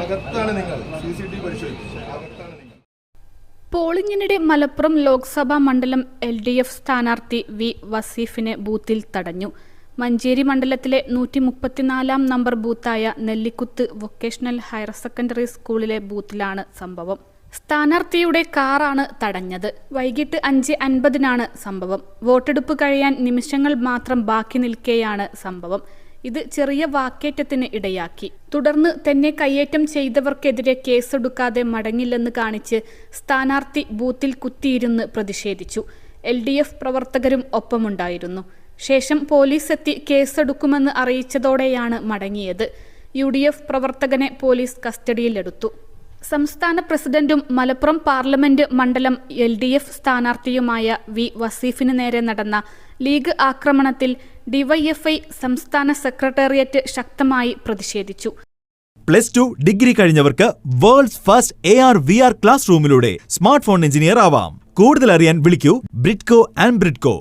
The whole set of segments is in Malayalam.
അകത്താണ് നിങ്ങൾ നിങ്ങൾ പോളിംഗിനിടെ മലപ്പുറം ലോക്സഭാ മണ്ഡലം എൽ ഡി എഫ് സ്ഥാനാർത്ഥി വി വസീഫിനെ ബൂത്തിൽ തടഞ്ഞു. മഞ്ചേരി മണ്ഡലത്തിലെ നൂറ്റി മുപ്പത്തിനാലാം നമ്പർ ബൂത്തായ നെല്ലിക്കുത്ത് വൊക്കേഷണൽ ഹയർ സെക്കൻഡറി സ്കൂളിലെ ബൂത്തിലാണ് സംഭവം. സ്ഥാനാർത്ഥിയുടെ കാറാണ് തടഞ്ഞത്. വൈകിട്ട് അഞ്ച് അൻപതിനാണ് സംഭവം. വോട്ടെടുപ്പ് കഴിയാൻ നിമിഷങ്ങൾ മാത്രം ബാക്കി നിൽക്കെയാണ് സംഭവം. ഇത് ചെറിയ വാക്കേറ്റത്തിന് ഇടയാക്കി. തുടർന്ന് തന്നെ കയ്യേറ്റം ചെയ്തവർക്കെതിരെ കേസെടുക്കാതെ മടങ്ങില്ലെന്ന് കാണിച്ച് സ്ഥാനാർത്ഥി ബൂത്തിൽ കുത്തിയിരുന്ന് പ്രതിഷേധിച്ചു. എൽ ഡി എഫ് പ്രവർത്തകരും ഒപ്പമുണ്ടായിരുന്നു. ശേഷം പോലീസ് എത്തി കേസെടുക്കുമെന്ന് അറിയിച്ചതോടെയാണ് മടങ്ങിയത്. യു ഡി എഫ് പ്രവർത്തകനെ പോലീസ് കസ്റ്റഡിയിലെടുത്തു. സംസ്ഥാന പ്രസിഡന്റും മലപ്പുറം പാർലമെന്റ് മണ്ഡലം എൽ ഡി എഫ് സ്ഥാനാർത്ഥിയുമായ വി വസീഫിന് നേരെ നടന്ന ലീഗ് ആക്രമണത്തിൽ ഡിവൈഎഫ്ഐ സംസ്ഥാന സെക്രട്ടേറിയറ്റ് ശക്തമായി പ്രതിഷേധിച്ചു. Plus two degree കഴിഞ്ഞവർക്ക് world's first A R V R class റൂമിലൂടെ smart phone engineer ആവാം. കൂടുതൽ അറിയാൻ വിളിക്കൂ ബ്രിഡ്കോ ആൻഡ് ബ്രിഡ്കോ.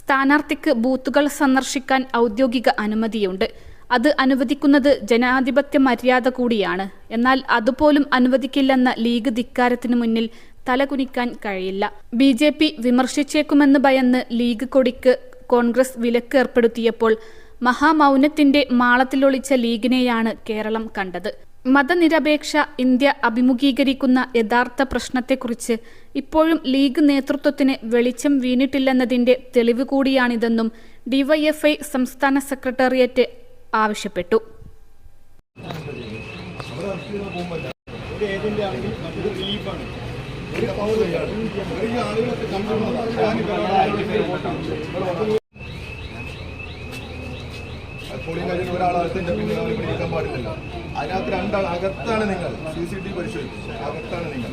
സ്ഥാനാർത്ഥിക്ക് ബൂത്തുകൾ സന്ദർശിക്കാൻ ഔദ്യോഗിക അനുമതിയുണ്ട്. അത് അനുവദിക്കുന്നത് ജനാധിപത്യ മര്യാദ കൂടിയാണ്. എന്നാൽ അതുപോലും അനുവദിക്കില്ലെന്ന ലീഗ് ധിക്കാരത്തിനു മുന്നിൽ തലകുനിക്കാൻ കഴിയില്ല. ബി ജെ പി വിമർശിച്ചേക്കുമെന്ന് ഭയന്ന് ലീഗ് കൊടിക്ക് കോൺഗ്രസ് വിലക്ക് ഏർപ്പെടുത്തിയപ്പോൾ മഹാമൗനത്തിന്റെ മാളത്തിലൊളിച്ച ലീഗിനെയാണ് കേരളം കണ്ടത്. മതനിരപേക്ഷ ഇന്ത്യ അഭിമുഖീകരിക്കുന്ന യഥാർത്ഥ പ്രശ്നത്തെക്കുറിച്ച് ഇപ്പോഴും ലീഗ് നേതൃത്വത്തിന് വെളിച്ചം വീണിട്ടില്ലെന്നതിന്റെ തെളിവ് കൂടിയാണിതെന്നും ഡിവൈഎഫ്ഐ സംസ്ഥാന സെക്രട്ടേറിയറ്റ് ആവശ്യപ്പെട്ടു പിന്നെ അവർ പിടിക്കാൻ പാടില്ലല്ലോ അതിനകത്ത് രണ്ടാൾ അകത്താണ് നിങ്ങൾ സി സി ടി വി പരിശോധിച്ചു അകത്താണ് നിങ്ങൾ